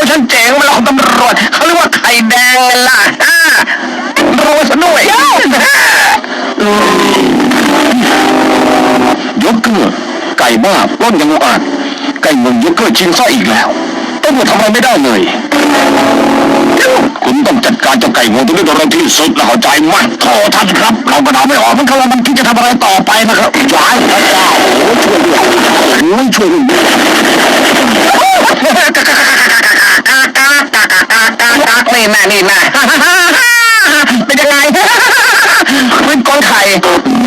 วกฉันเจ๋งมาลอกตำรวจเขาเรียกว่าไข่แดงไงล่ะฮ่าโรยซะด้วยฮ่ายกเกลือไก่บ้าปล้นยังอุกอาจไก่งงยกเกลือชิงซ้อยอีกแล้วตำรวจทำอะไรไม่ได้เลยคุณต้องจัดการเจ้าไก่งวงตัวนี้โดยเร็วที่สุดแล้วเข้าใจไหมโทษท่านครับ เราก็เดาไม่ออกมันเขาว่ามันคิดจะทำอะไรต่อไปนะครับย้ายพระเจ้าโอ้ช่วยด้วยไม่ช่วย เ